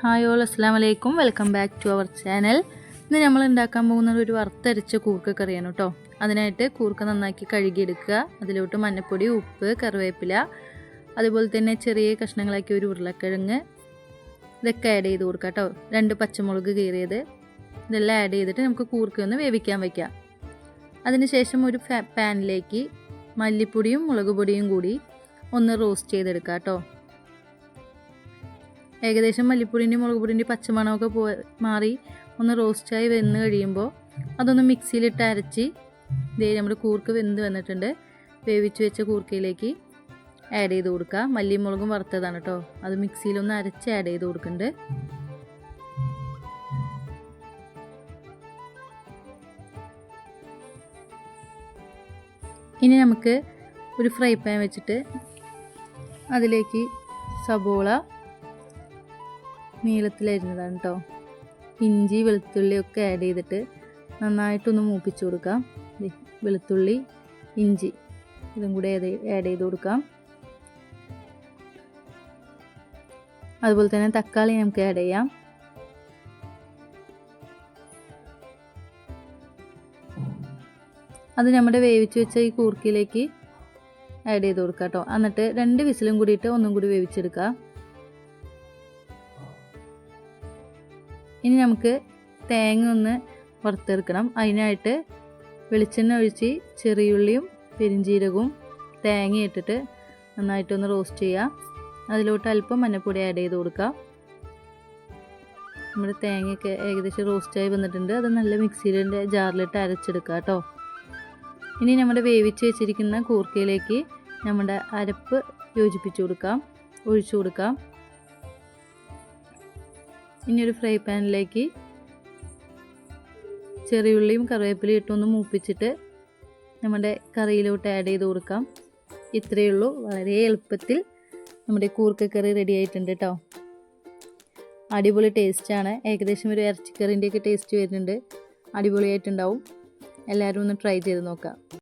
Hi all അസ്സാം വലൈക്കും welcome back to our channel. ഇന്ന് നമ്മൾ ഉണ്ടാക്കാൻ പോകുന്നത് ഒരു വറുത്തരച്ച കൂർക്ക കറിയാണ് കേട്ടോ അതിനായിട്ട് കൂർക്ക നന്നാക്കി കഴുകിയെടുക്കുക. അതിലോട്ട് മഞ്ഞപ്പൊടി ഉപ്പ് കറിവേപ്പില അതുപോലെ തന്നെ ചെറിയ കഷ്ണങ്ങളാക്കി ഒരു ഉരുളക്കിഴങ്ങ്. ഇതൊക്കെ ആഡ് ചെയ്ത് കൊടുക്കുക കേട്ടോ രണ്ട് പച്ചമുളക് കീറിയത്. ഇതെല്ലാം ആഡ് ചെയ്തിട്ട് നമുക്ക് കൂർക്ക ഒന്ന് വേവിക്കാൻ വയ്ക്കാം അതിനുശേഷം ഒരു പാനിലേക്ക് മല്ലിപ്പൊടിയും മുളക് പൊടിയും കൂടി ഒന്ന് റോസ്റ്റ് ചെയ്തെടുക്കാം കേട്ടോ ഏകദേശം മല്ലിപ്പൊടിന്റെയും മുളക് പൊടിന്റെയും പച്ചമണമൊക്കെ പോ മാറി ഒന്ന് റോസ്റ്റായി വെന്ന് കഴിയുമ്പോൾ അതൊന്ന് മിക്സിയിലിട്ട് അരച്ച് ഇതേ നമ്മുടെ കൂർക്ക് വെന്ത് വന്നിട്ടുണ്ട്. വേവിച്ച് വെച്ച കൂർക്കയിലേക്ക് ആഡ് ചെയ്ത് കൊടുക്കുക. മല്ലിയും മുളകും വറുത്തതാണ് കേട്ടോ അത് മിക്സിയിലൊന്ന് അരച്ച് ആഡ് ചെയ്ത് കൊടുക്കുന്നുണ്ട് ഇനി നമുക്ക് ഒരു ഫ്രൈ പാൻ വെച്ചിട്ട് അതിലേക്ക് സബോള നീളത്തിലരിഞ്ഞതാണ് കേട്ടോ ഇഞ്ചി വെളുത്തുള്ളിയൊക്കെ ആഡ് ചെയ്തിട്ട് നന്നായിട്ടൊന്ന് മൂപ്പിച്ചു കൊടുക്കാം. വെളുത്തുള്ളി ഇഞ്ചി ഇതും കൂടെ ആഡ് ചെയ്ത് കൊടുക്കാം. അതുപോലെ തന്നെ തക്കാളി നമുക്ക് ആഡ് ചെയ്യാം. അത് നമ്മുടെ വേവിച്ച് വെച്ച ഈ കൂർക്കിയിലേക്ക് ആഡ് ചെയ്ത് കൊടുക്കാം കേട്ടോ എന്നിട്ട് രണ്ട് വിസിലും കൂടിയിട്ട് ഒന്നും കൂടി വേവിച്ചെടുക്കുക ഇനി നമുക്ക് തേങ്ങ ഒന്ന് വറുത്തെടുക്കണം. അതിനായിട്ട് വെളിച്ചെണ്ണ ഒഴിച്ച് ചെറിയുള്ളിയും പെരിഞ്ചീരകവും തേങ്ങ ഇട്ടിട്ട് നന്നായിട്ടൊന്ന് റോസ്റ്റ് ചെയ്യുക അതിലോട്ട് അല്പം മഞ്ഞൾപ്പൊടി ആഡ് ചെയ്ത് കൊടുക്കാം. നമ്മുടെ തേങ്ങയൊക്കെ ഏകദേശം റോസ്റ്റായി വന്നിട്ടുണ്ട്. അത് നല്ല മിക്സിയിലെ ജാറിലിട്ട് അരച്ചെടുക്കുക കേട്ടോ ഇനി നമ്മുടെ വേവിച്ച് വെച്ചിരിക്കുന്ന കൂർക്കയിലേക്ക് നമ്മുടെ അരപ്പ് യോജിപ്പിച്ചു കൊടുക്കാം. ഒഴിച്ചു കൊടുക്കാം. ഇനി ഒരു ഫ്രൈ പാനിലേക്ക് ചെറിയുള്ളിയും കറിവേപ്പിലയും ഇട്ടൊന്ന് മൂപ്പിച്ചിട്ട് നമ്മുടെ കറിയിലോട്ട് ആഡ് ചെയ്ത് കൊടുക്കാം. ഇത്രയേ ഉള്ളൂ. വളരെ എളുപ്പത്തിൽ നമ്മുടെ കൂർക്കക്കറി റെഡി ആയിട്ടുണ്ട് കേട്ടോ അടിപൊളി ടേസ്റ്റാണ് ഏകദേശം ഒരു ഇറച്ചിക്കറിന്റെയൊക്കെ ടേസ്റ്റ് വരുന്നുണ്ട്. അടിപൊളിയായിട്ടുണ്ടാവും. എല്ലാവരും ഒന്ന് ട്രൈ ചെയ്ത് നോക്കാം.